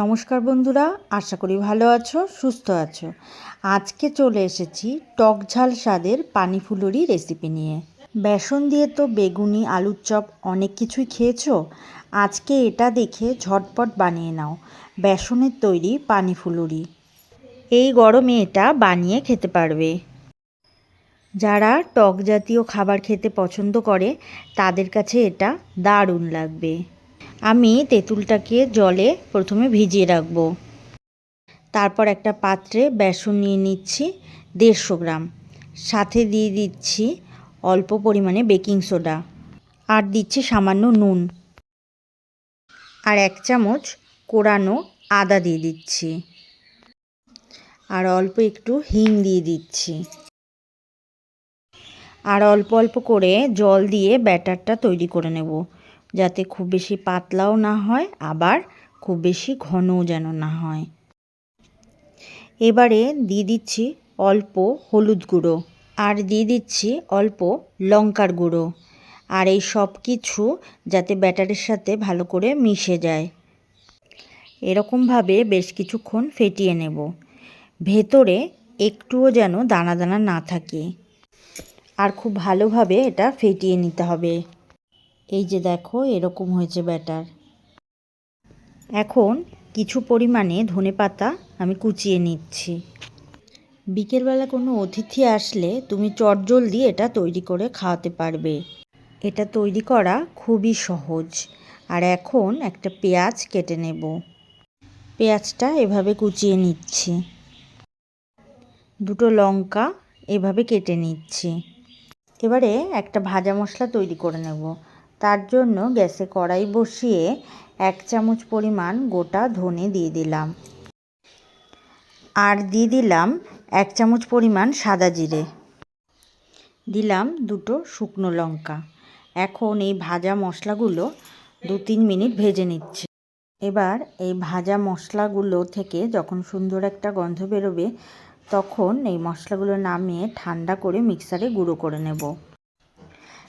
নমস্কার বন্ধুরা, আশা করি ভালো আছো, সুস্থ আছো। আজকে চলে এসেছি টক ঝাল স্বাদের পানি ফুলুরি রেসিপি নিয়ে। বেসন দিয়ে তো বেগুনি, আলুর চপ অনেক কিছুই খেয়েছো? আজকে এটা দেখে ঝটপট বানিয়ে নাও, বেসনের তৈরি পানি ফুলুরি। এই গরমে এটা বানিয়ে খেতে পারবে। যারা টক জাতীয় খাবার খেতে পছন্দ করে, তাদের কাছে এটা দারুণ লাগবে। আমি তেঁতুলটাকে জলে প্রথমে ভিজিয়ে রাখব। তারপর একটা পাত্রে বেসন নিয়ে নিচ্ছি দেড়শো গ্রাম। সাথে দিয়ে দিচ্ছি অল্প পরিমাণে বেকিং সোডা। আর দিচ্ছি সামান্য নুন। আর এক চামচ কোরানো আদা দিয়ে দিচ্ছি। আর অল্প একটু হিং দিয়ে দিচ্ছি। আর অল্প অল্প করে জল দিয়ে ব্যাটারটা তৈরি করে নেব। যাতে খুব বেশি পাতলাও না হয়, আবার খুব বেশি ঘনও যেন না হয়। এবারে দিয়ে দিচ্ছি অল্প হলুদ গুঁড়ো আর দিয়ে দিচ্ছি অল্প লঙ্কার গুঁড়ো আর এই সব কিছু যাতে ব্যাটারের সাথে ভালো করে মিশে যায়। এরকমভাবে বেশ কিছুক্ষণ ফেটিয়ে নেব। ভেতরে একটুও যেন দানা দানা না থাকে। আর খুব ভালোভাবে এটা ফেটিয়ে নিতে হবে। এই যে দেখো, এরকম হয়েছে ব্যাটার। এখন কিছু পরিমাণে ধনে পাতা আমি কুচিয়ে নিচ্ছি। বিকেলবেলা কোনো অতিথি আসলে তুমি চটজলদি এটা তৈরি করে খাওয়াতে পারবে। এটা তৈরি করা খুবই সহজ। আর এখন একটা পেঁয়াজ কেটে নেব। পেঁয়াজটা এভাবে কুচিয়ে নিচ্ছি। দুটো লঙ্কা এভাবে কেটে নিচ্ছি। এবারে একটা ভাজা মশলা তৈরি করে নেব। তার জন্য গ্যাসে কড়াই বসিয়ে এক চামচ পরিমাণ গোটা ধনে দিয়ে দিলাম। আর দিয়ে দিলাম এক চামচ পরিমাণ সাদা জিরে। দিলাম দুটো শুকনো লঙ্কা। এখন এই ভাজা মশলাগুলো দু তিন মিনিট ভেজে নিচ্ছে। এবার এই ভাজা মশলাগুলো থেকে যখন সুন্দর একটা গন্ধ বেরোবে, তখন এই মশলাগুলো নামিয়ে ঠান্ডা করে মিক্সারে গুঁড়ো করে নেব।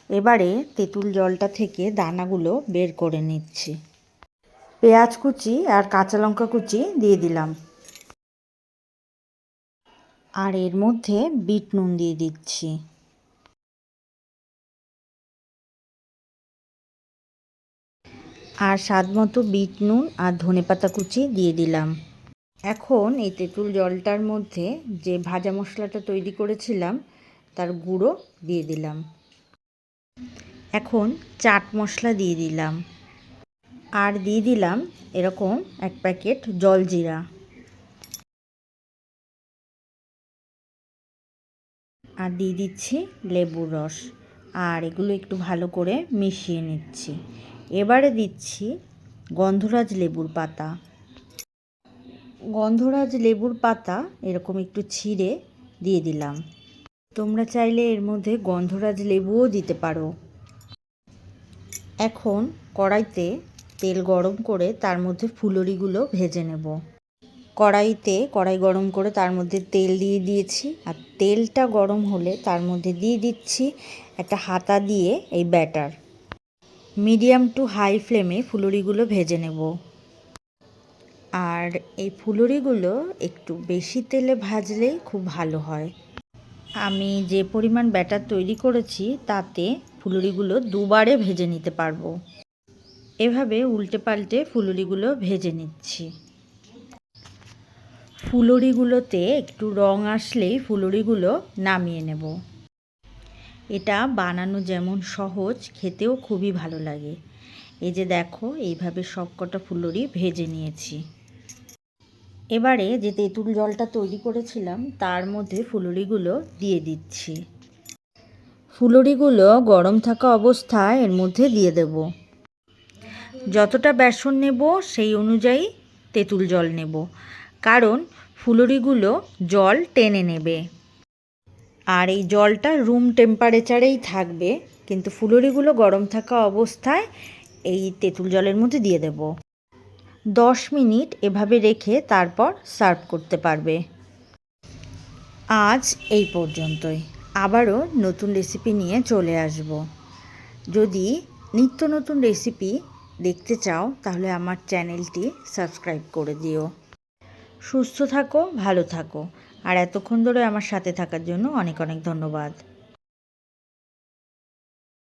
এবারে তেঁতুল জলটা থেকে দানাগুলো বের করে নিচ্ছি। পেঁয়াজ কুচি আর কাঁচা লঙ্কা কুচি দিয়ে দিলাম। আর এর মধ্যে বিট নুন দিয়ে দিচ্ছি। আর স্বাদ মতো বিট নুন আর ধনেপাতা কুচি দিয়ে দিলাম। এখন এই তেঁতুল জলটার মধ্যে যে ভাজা মশলাটা তৈরি করেছিলাম, তার গুঁড়ো দিয়ে দিলাম। এখন চাট মশলা দিয়ে দিলাম। আর দিয়ে দিলাম এরকম এক প্যাকেট জলজিরা আর দিয়ে দিচ্ছি লেবুর রস। আর এগুলো একটু ভালো করে মিশিয়ে নিচ্ছি। এবারে দিচ্ছি গন্ধরাজ লেবুর পাতা। গন্ধরাজ লেবুর পাতা এরকম একটু ছিঁড়ে দিয়ে দিলাম। তোমরা চাইলে এর মধ্যে গন্ধরাজ লেবুও দিতে পারো। এখন কড়াইতে তেল গরম করে তার মধ্যে ফুলরিগুলো ভেজে নেব। কড়াইতে কড়াই গরম করে তার মধ্যে তেল দিয়ে দিয়েছি। আর তেলটা গরম হলে তার মধ্যে দিয়ে দিচ্ছি একটা হাতা দিয়ে এই ব্যাটার। মিডিয়াম টু হাই ফ্লেমে ফুলরিগুলো ভেজে নেব। আর এই ফুলুরিগুলো একটু বেশি তেলে ভাজলেই খুব ভালো হয়। আমি যে পরিমাণ ব্যাটার তৈরি করেছি, তাতে ফুলুরিগুলো দুবারে ভেজে নিতে পারব। এভাবে উল্টে পাল্টে ফুলুরিগুলো ভেজে নিচ্ছি। ফুলুরিগুলোতে একটু রং আসলেই ফুলুরিগুলো নামিয়ে নেব। এটা বানানো যেমন সহজ, খেতেও খুবই ভালো লাগে। এই যে দেখো, এইভাবে সবকটা ফুলুরি ভেজে নিয়েছি। এবারে যে তেঁতুল জলটা তৈরি করেছিলাম, তার মধ্যে ফুলুরিগুলো দিয়ে দিচ্ছি। ফুলুরিগুলো গরম থাকা অবস্থায় এর মধ্যে দিয়ে দেব। যতটা বেসন নেব, সেই অনুযায়ী তেঁতুল জল নেব। কারণ ফুলুরিগুলো জল টেনে নেবে। আর এই জলটা রুম টেম্পারেচারেই থাকবে, কিন্তু ফুলুরিগুলো গরম থাকা অবস্থায় এই তেঁতুল জলের মধ্যে দিয়ে দেব। দশ মিনিট এভাবে রেখে তারপর সার্ভ করতে পারবে। আজ এই পর্যন্তই। আবারও নতুন রেসিপি নিয়ে চলে আসব। যদি নিত্য নতুন রেসিপি দেখতে চাও, তাহলে আমার চ্যানেলটি সাবস্ক্রাইব করে দিও। সুস্থ থাকো, ভালো থাকো। আর এতক্ষণ ধরে আমার সাথে থাকার জন্য অনেক অনেক ধন্যবাদ।